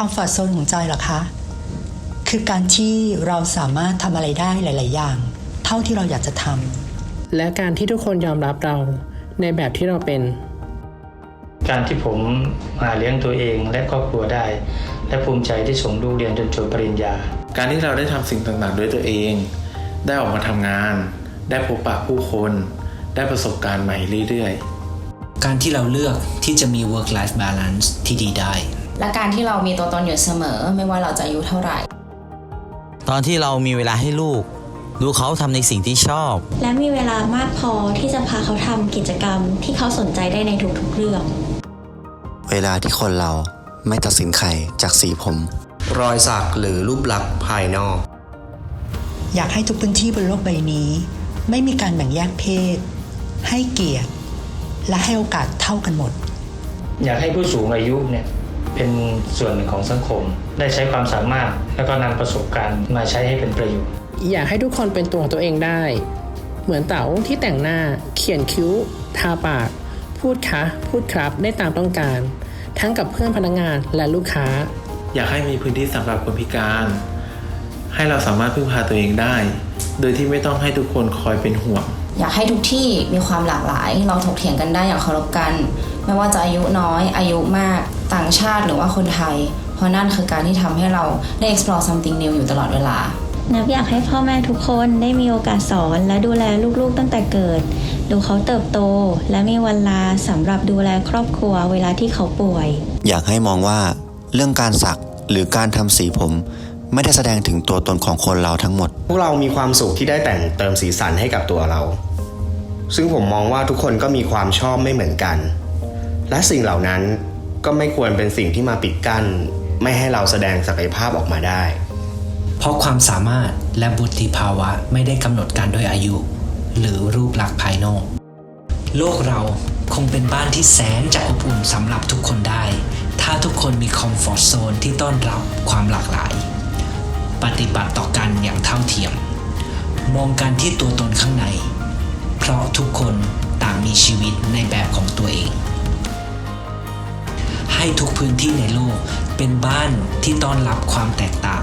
คอมฟอร์ z โซนของจอยเหรอคะ คือการที่เราสามารถทำอะไรได้หลาย ๆ อย่าง เท่าที่เราอยากจะทำและการที่ทุกคนยอมรับเราในแบบที่เราเป็น การที่ผมหาเลี้ยงตัวเองและครอบครัวได้ และภูมิใจที่ส่งลูกเรียนจนจบปริญญา การที่เราได้ทำสิ่งต่าง ๆ ด้วยตัวเอง ได้ออกมาทำงาน ได้พบปะผู้คน ได้ประสบการณ์ใหม่เรื่อย ๆ การที่เราเลือกที่จะมี work life balance ที่ดีได้ และการที่เรามีตัวตนอยู่เสมอ ไม่ว่าเราจะอายุเท่าไหร่ ตอนที่เรามีเวลาให้ลูก ดูเขาทำในสิ่งที่ชอบ และมีเวลามากพอที่จะพาเขาทำกิจกรรมที่เขาสนใจได้ในทุกๆเรื่อง เวลาที่คนเราไม่ตัดสินใครจากสีผม รอยสักหรือรูปลักษณ์ภายนอก อยากให้ทุกพื้นที่บนโลกใบนี้ ไม่มีการแบ่งแยกเพศ ให้เกียรติ และให้โอกาสเท่ากันหมด อยากให้ผู้สูงอายุเนี่ย เป็นส่วนหนึ่งของสังคม ได้ใช้ความสามารถ แล้วก็นำประสบการณ์มาใช้ให้เป็นประโยชน์ อยากให้ทุกคนเป็นตัวของตัวเองได้ เหมือนเต๋าที่แต่งหน้า เขียนคิ้ว ทาปาก พูดคะ พูดครับได้ตามต้องการ ทั้งกับเพื่อนพนักงานและลูกค้า อยากให้มีพื้นที่สำหรับคนพิการ ให้เราสามารถพึ่งพาตัวเองได้ โดยที่ไม่ต้องให้ทุกคนคอยเป็นห่วง อยากให้ทุกที่มีความหลากหลาย เราถกเถียงกันได้อย่างเคารพกัน ไม่ว่าจะอายุน้อยอายุมากต่างชาติหรือว่าคนไทย เพราะนั่นคือการที่ทำให้เราได้ explore something new อยู่ตลอดเวลานับอยากให้พ่อแม่ทุกคนได้มีโอกาสสอนและดูแลลูกๆตั้งแต่เกิด ดูเขาเติบโต และมีเวลาสำหรับดูแลครอบครัวเวลาที่เขาป่วย อยากให้มองว่า เรื่องการสักหรือการทำสีผม ไม่ได้แสดงถึงตัวตนของคนเราทั้งหมด พวกเรามีความสุขที่ได้แต่งเติมสีสันให้กับตัวเรา ซึ่งผมมองว่าทุกคนก็มีความชอบไม่เหมือนกัน และสิ่งเหล่านั้นก็ไม่ควรเป็นสิ่งที่มาปิดกั้น ไม่ให้เราแสดงศักยภาพออกมาได้ เพราะความสามารถและบุติภาวะไม่ได้กำหนดการด้วยอายุ หรือรูปลักษณ์ภายนอก โลกเราคงเป็นบ้านที่แสนจะอบอุ่นสำหรับทุกคนได้ ถ้าทุกคนมีคอมฟอร์ z โซนที่ต้อนรับความหลากหลาย ปฏิบัติต่อกันอย่างเท่าเทียม มองกันที่ตัวตนข้างใน เพราะทุกคนต่างมีชีวิตในแบบของตัวเอง ให้ทุกพื้นที่ในโลกเป็นบ้านที่ต้อนรับความแตกต่าง